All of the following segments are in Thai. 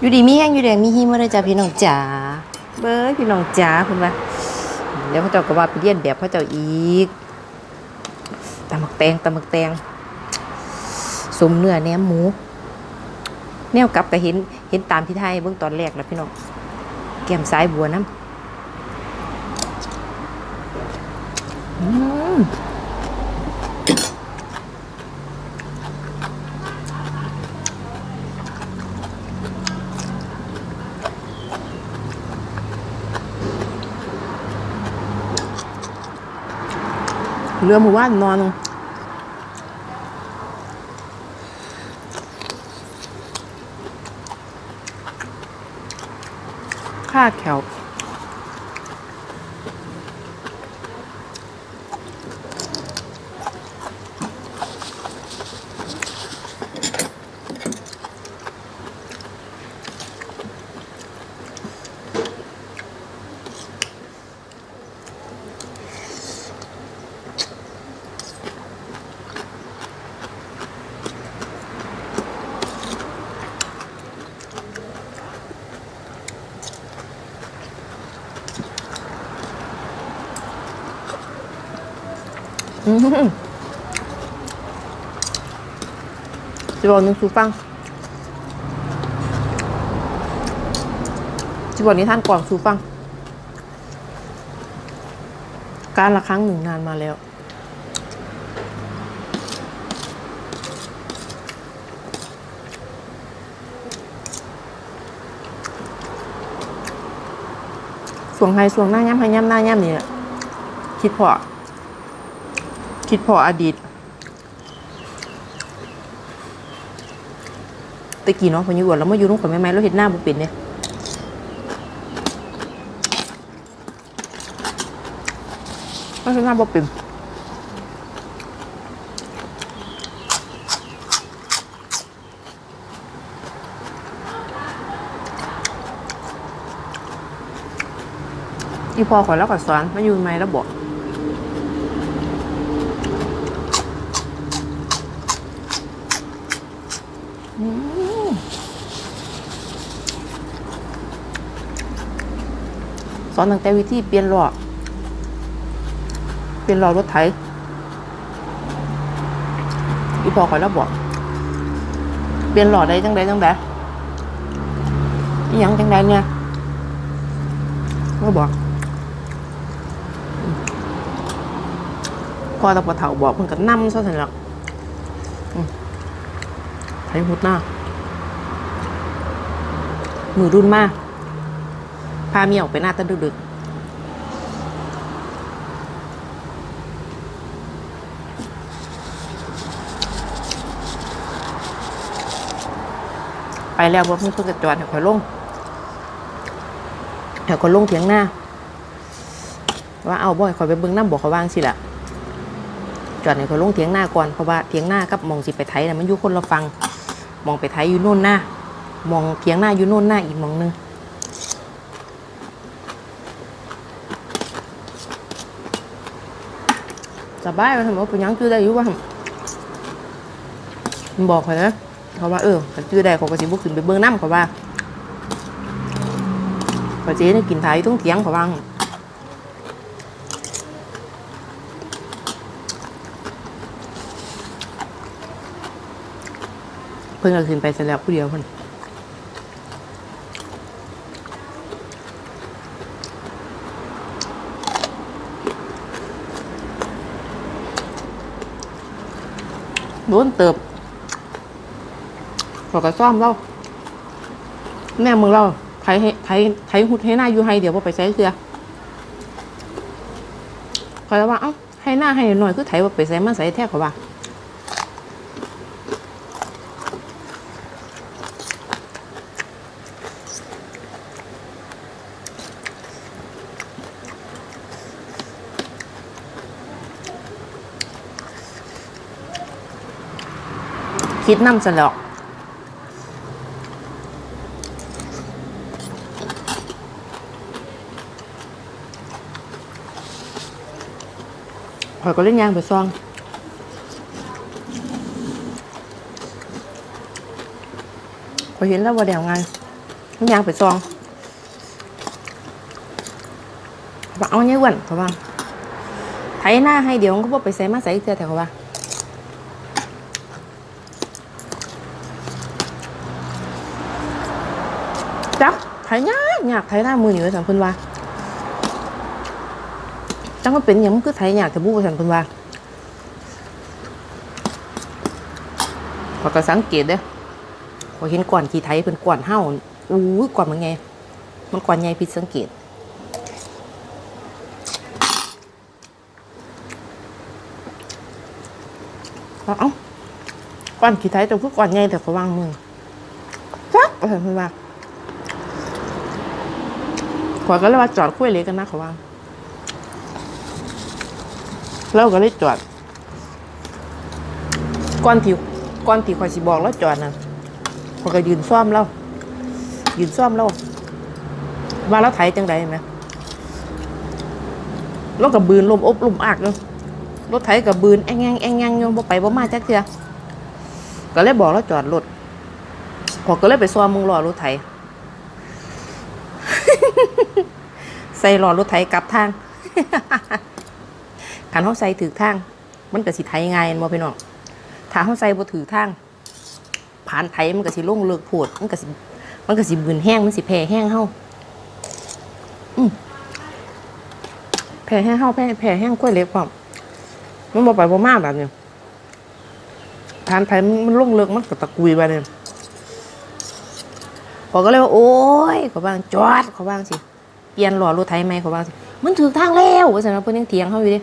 อยู่ดีมีแห้งอยู่แดงมีหิมะเลยจ้าพี่น้องจ๋าเบ้ยพี่น้องจ๋าคุณว่าเดี๋ยวเขาเจ้าก็ว่าไปเรียนแบบเขาเจ้าอีกตำหมักแตงตำหมักแตงสมเนื้อแหนมหมูแนวกลับก็เห็นเห็นตามที่ไทยเบื้องตอนแรกแล้วพี่น้องแก้มซ้ายบัวน้ำ เรือหมู่ว่านนอนค่าแขว จะบอกหนึ่งสูฟังจะบอกนิทานก่องสูฟัง การละครั้งหนึ่งนานมาแล้ว สวงไฮสวงหน้าย่ำไฮย่ำหน้าย่ำนี่แหละคิดพอ คิดพออดีตตะกี้เนาะพออยู่อวนแล้วมาอยู่นุ่งขนไม่ไม้แล้วเห็นหน้าบุเป็นเนี่ยก็เห็นหน้าบุเป็นอีพอขอแล้วก็สอนมาอยู่ไหมแล้วบอก สอนตั้งแต่วิธีเปลี่ยนหล้อเปลี่ยนหล้อรถไถอีพอคอยแล้วบอกเปลี่ยนหล้อได้จังใดจังใดอีหยังจังใดเนี่ยก็บอกพอตะปะเถาบอกเพิ่นก็นำซะสันหลักไถหุดหน้ามือรุ่นมากาเมียออกไปหน้าตะดึกๆไปแล้วว่ามีเพื่อกระจอดแถวคอยลงแถวคอยลงเถียงหน้า ว่าเอาบ่อยคอยไปเบิ้งน้ำบอกเขาว่างสิละจอดในคอยลงเถียงหน้าก่อนเพราะว่าเถียงหน้ากับมองสิไปไทยนะมันอยู่คนละฟังมองไปไทยอยู่โน่นหน้ามองเถียงหน้าอยู่โน่นหน้าอีกมองหนึง สบายว่าทำว่าเป็นยังจื้อได้อยู่ว่ามันบอกเขานะเขาว่าเออคันจื้อได้เขาก็สิบุกขึ้นไปเบื้องน้ำเขาว่าพอเจ๊นี่กินไทยต้องเถียงเขาว่าเพิ่งเอาขึ้นไปเสร็จแล้วผู้เดียวคน โดนเติบเขาก็ซ่อมเราแม่มึงเราไทยให้ไทยไทยหุดให้หน้าอยู่ให้เดี๋ยวว่าไปใช้เสือเขาเลยว่าเอ้าให้หน้าให้หน่อยคือไทยว่าไปใส่มาใส่แท้เขาว่า คิดนำซะแล้วข่อยก็เล่นยางไปซองข่อยเห็นแล้วว่าเดี๋ยวไงมันยางไปซองว่าเอาเนี่ยอ้วนเขาว่าไถหน้าให้เดี๋ยวมันก็บ่ไปใส่มาใส่เสื้อแต่เขาว่า จักไถยากยากไถหน้ามือหนิว่สันเพิ่นว่าจังว่าเป็นหยังมันคือไถยากแต่บู้สันเพิ่นว่าพอก็สังเกตเด้อพอเห็นก่อนขี่ไถเป็นก่อนเห่าอู้ก่อนมันไง มันก่อนใหญ่ผิดสังเกตว่าเอ้าก่อนขี่ไทยแต่คือก่อนใหญ่แต่เขาวางมือจักเห็นว่า ขอยก็เลยว่าจอดคุยเลยกันนะเขาวางแล้วก็เลยจอดก่อนที่ก่อนที่ขอยสิบอกแล้วจอดนะขอยก็ยืนซ่อมแล้วยืนซ่อมแล้วว่าแล้วไถจังใดเห็นไหมแล้วกับบืนลมอบลมอักเลยรถไถกับบืนแองแงงแองแงงโยมบ่ไปบ่มาจักเทื่อก็เลยบอกแล้วจอดรถพอก็เลยไปซ้อมมึงรอรถไถ ใส่รอรถไถกลับทางคันเฮาใส่ถือทาง มันก็สิไถง่ายม่นบ่พี่น้องถ้าเฮาใส่บ่ถือทางผ่านไถมันก็สิลงเลิกโพดมันก็สิมันก็สิบืนแห้งมันสิแผ่แห้งเฮาอืมแผ่แห้งเฮาแผ่แผ่แห้งกล้วยเล็กพร้อมมันบ่ไปบ่มาแบบนี้ทานไทยมันลงเลิกมันก็ตะกุยไปเนี่ยพอก็เลยว่าโอ้ยขาบ้างจอดขาบ้างสิ เปลี่ยนหล่อรถไทยไหมเขาบ้ามันถือทางแล้วว่าสันว่าเพิ่นยังเถียงเขาอยู่ดิ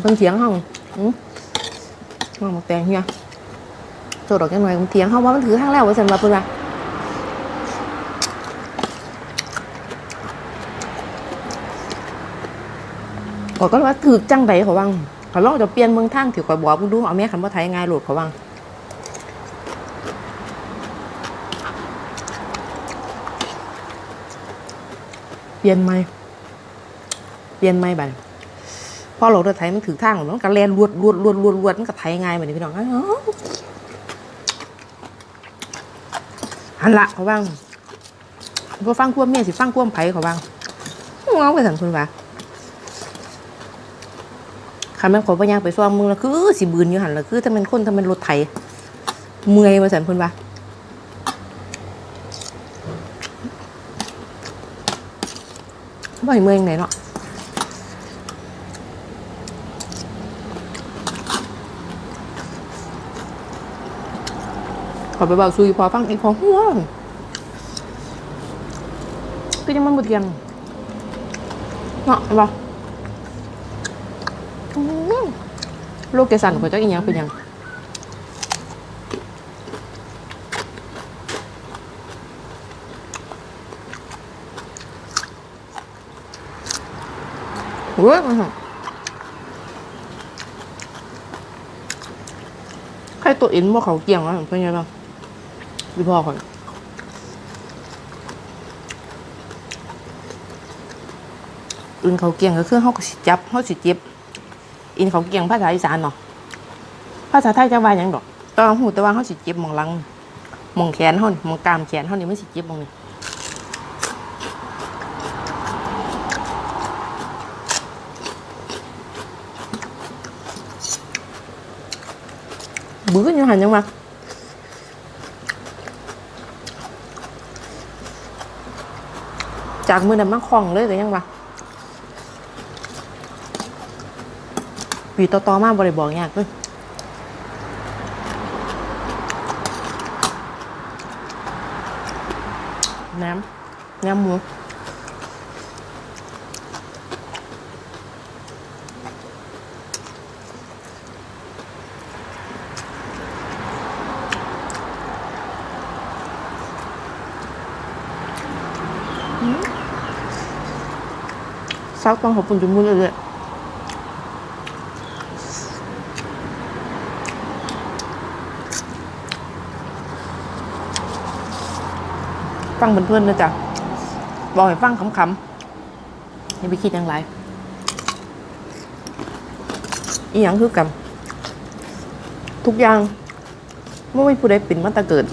เพิ่นเถียงเขาอืมมาหมกแตงเฮียโจดดอกจังหน่อยเพิ่นเถียงเขาว่ามันถือทางแล้วว่าสันว่าเพิ่นว่าขอยก็ว่าถือจังใดเขาวังเขาลองจะเปลี่ยนเมืองทางถือข่อยบอกมึงดูเอาแม่คันว่าไทยง่ายโหลดเขาวัง ปลี่ยนไหมเปลี่ยนไหมบัดพอโหลดรถไทยมันถือทางมันก็แลนรวดรวดรวดรวดรวดมันก็ไทยง่ายแบบนี้พี่น้องอันละเขาวังพอฟังควมเมียสิฟังควมไผเขาวังงเอาไปสั่นคุณวะคันแม่นขอยบ่ย่างไปซ่อมมึงแล้วคือสิบืนอยู่หันละคือถ้าเป็นคนถ้าเป็นรถไถเมื่อยว่าซั่นเพิ่นว่า บ่ให้เมืองไดเนาะขอไปเบาซุยพอฟังอีกพอหัวคือยังมันบ่เที่ยงเนาะบ่อืมลูกแกสันข่อยจักอีหยังเป็นยัง เว้ยมันหั่นใครตัวอินบ่เขาเกี่ยงวะเป็นไงบ้างดีพ่อข่อยอื่นเขาเกี่ยงก็คือเฮาก็สิจับเฮาสิจ็บอินเขาเก่งภาษาอีสานเนาะภาษาไทยจะว่าหยังดอกตอนหูแต่ว่าเขาสิจ็บหมองลังหมองแขนเขานี่หมองกามแขนเขานี่ไมันสิจ็บมองนี่ บื้อยู่หันยังวะจากมือนั้นมาคล่องเลยแต่ยังวะปีต่อๆมาบริบอกยากเลยน้ำน้ำหมู ซักต้องขอบคุณจุมือเลยฟังเพื่อนๆนะจ๊ะบอกให้ฟังขำๆอย่าไปคิดอย่างไรอีหยังคือกันทุกอย่างไม่ว่าผู้ใดเป็นมันแตะเกิด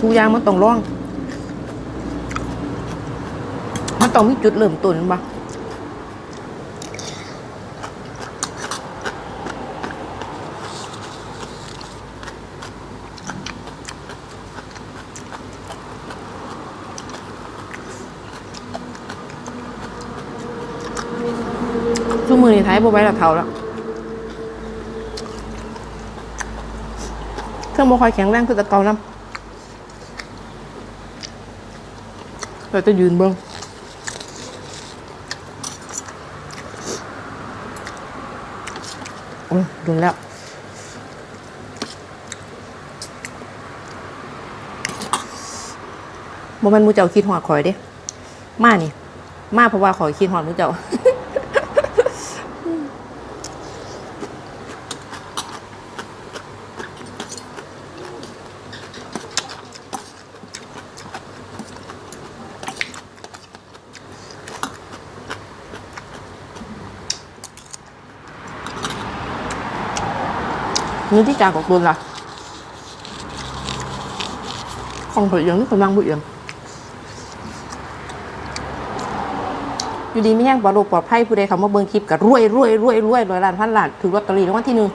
ทุกอย่างมันต้องร้อง มันต้องมีจุดเริ่มต้นปะชั่วมือในท้ายบไว้ละเท่าแล้วเครื่องบคอยแข็งแรงคือตะเกาน้ำเราจะยืนเบิ้งอืมโดูแล้ว บ่แมันมูเจ้าคิดหอดข่อยเด้ มานี่ มาเพราะว่าข่อยคิดหอดมูเจ้า เงินที่กายของคุณล่ะของผลยังนี่กำลังบุญยังอยู่ดีไม่แห้งปลอดโรคปลอดภัยผู้ใดเขามาเบิ่งคลิปกับรวยรวยรวยรวยรวยล้านพันล้านถือลอตเตอรี่รางวัลที่หนึ่ง